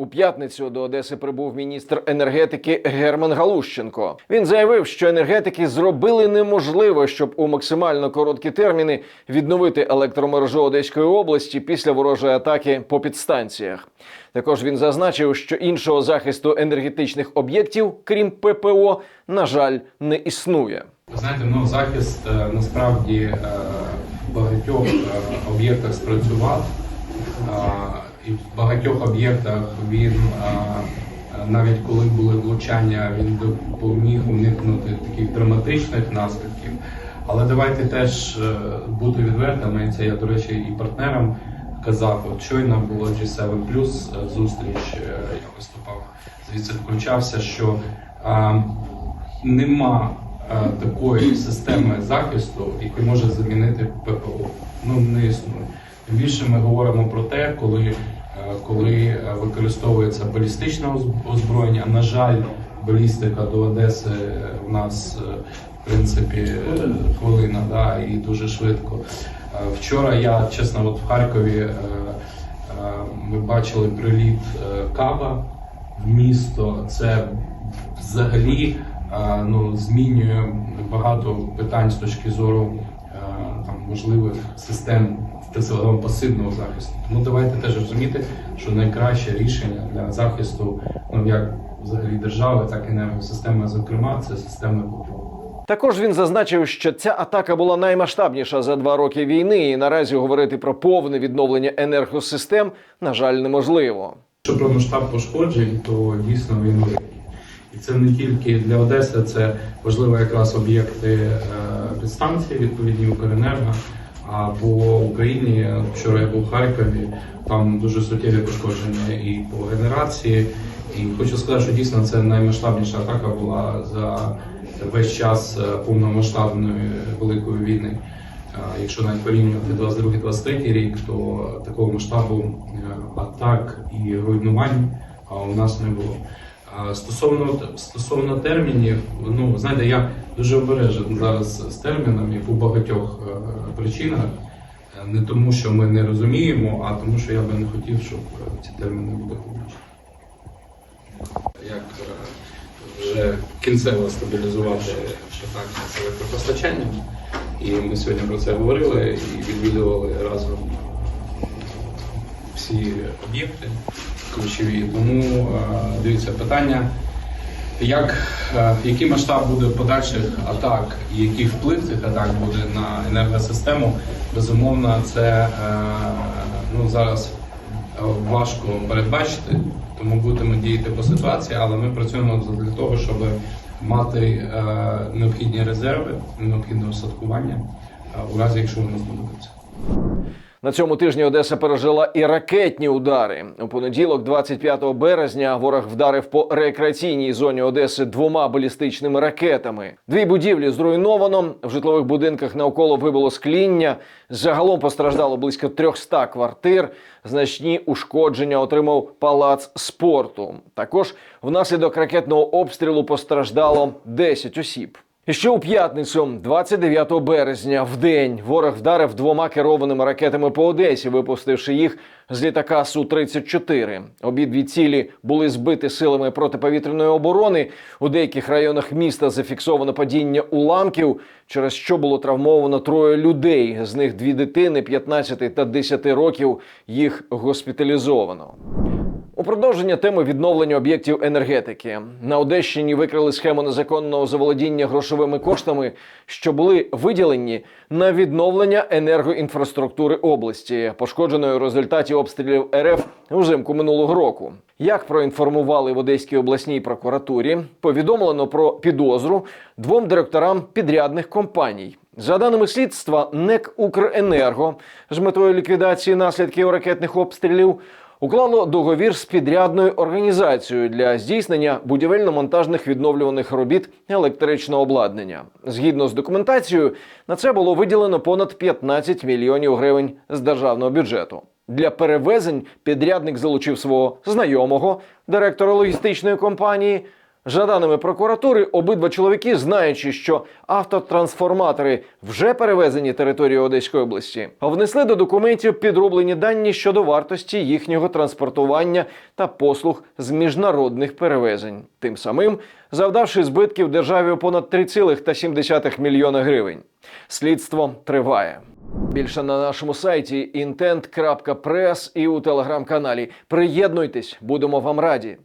У п'ятницю до Одеси прибув міністр енергетики Герман Галущенко. Він заявив, що енергетики зробили неможливо, щоб у максимально короткі терміни відновити електромережу Одеської області після ворожої атаки по підстанціях. Також він зазначив, що іншого захисту енергетичних об'єктів, крім ППО, на жаль, не існує. Знаєте, ну захист е, насправді е, багатьох е, об'єктах спрацював, і в багатьох об'єктах він е, навіть коли були влучання, він допоміг уникнути таких драматичних наслідків. Але давайте теж е, бути відвертими. Це я, до речі, і партнерам казав. От щойно було G7 Plus зустріч. е, Я виступав звідси включався, що е, нема е, такої системи захисту, яка може замінити ППО. Ну не існує. Більше ми говоримо про те, коли, е, коли е, використовується балістичне озброєння. На жаль, балістика до Одеси е, в нас е, в принципі е, хвилина, да, і дуже швидко. Е, Вчора я чесно, от в Харкові е, е, ми бачили приліт е, Каба в місто. Це взагалі е, ну, змінює багато питань з точки зору можливих систем пасивного захисту. Тому давайте теж розуміти, що найкраще рішення для захисту, ну як взагалі держави, так і енергосистеми, зокрема, це системи ППО. Також він зазначив, що ця атака була наймасштабніша за два роки війни, і наразі говорити про повне відновлення енергосистем, на жаль, неможливо. Що про масштаб пошкоджень, то дійсно він великий. І це не тільки для Одеси, це важливо якраз об'єкти е, підстанції, відповідні Укренерго. А по Україні вчора я був в Харкові, там дуже суттєві пошкодження і по генерації. І хочу сказати, що дійсно це наймасштабніша атака була за весь час е, повномасштабної великої війни. Якщо навіть порівнювати 22-23 рік, то такого масштабу е, атак і руйнувань у нас не було. Стосовно стосовно термінів, ну знаєте, я дуже обережен зараз з термінами по багатьох е, причинах. Не тому, що ми не розуміємо, а тому, що я би не хотів, щоб е, ці терміни були публічні. Як е, вже кінцево стабілізувати питання з електропостачанням. І ми сьогодні про це говорили і відвідували разом всі об'єкти ключові. Тому е, дивіться питання, як, е, який масштаб буде подальших атак і який вплив цих атак буде на енергосистему, безумовно, це е, ну, зараз важко передбачити, тому будемо діяти по ситуації, але ми працюємо для того, щоб мати необхідні резерви, необхідне устаткування е, у разі, якщо воно знадобиться. На цьому тижні Одеса пережила і ракетні удари. У понеділок, 25 березня, ворог вдарив по рекреаційній зоні Одеси двома балістичними ракетами. Дві будівлі зруйновано. В житлових будинках навколо вибило скління. Загалом постраждало близько 300 квартир. Значні ушкодження отримав палац спорту. Також внаслідок ракетного обстрілу постраждало 10 осіб. Ще у п'ятницю, 29 березня, в день ворог вдарив двома керованими ракетами по Одесі, випустивши їх з літака су 34 Обидві цілі були збиті силами протиповітряної оборони. У деяких районах міста зафіксовано падіння уламків, через що було травмовано троє людей. З них дві дитини 15 та 10 років. Їх госпіталізовано. У продовження теми відновлення об'єктів енергетики на Одещині викрили схему незаконного заволодіння грошовими коштами, що були виділені на відновлення енергоінфраструктури області, пошкодженої у результаті обстрілів РФ взимку минулого року. Як проінформували в Одеській обласній прокуратурі, повідомлено про підозру двом директорам підрядних компаній. За даними слідства, НЕК Укренерго з метою ліквідації наслідків ракетних обстрілів уклало договір з підрядною організацією для здійснення будівельно-монтажних відновлюваних робіт електричного обладнання. Згідно з документацією, на це було виділено понад 15 мільйонів гривень з державного бюджету. Для перевезень підрядник залучив свого знайомого, директора логістичної компанії. За даними прокуратури, обидва чоловіки, знаючи, що автотрансформатори вже перевезені територією Одеської області, внесли до документів підроблені дані щодо вартості їхнього транспортування та послуг з міжнародних перевезень, тим самим завдавши збитків державі понад 3,7 мільйона гривень. Слідство триває. Більше на нашому сайті intent.press і у телеграм-каналі. Приєднуйтесь, будемо вам раді.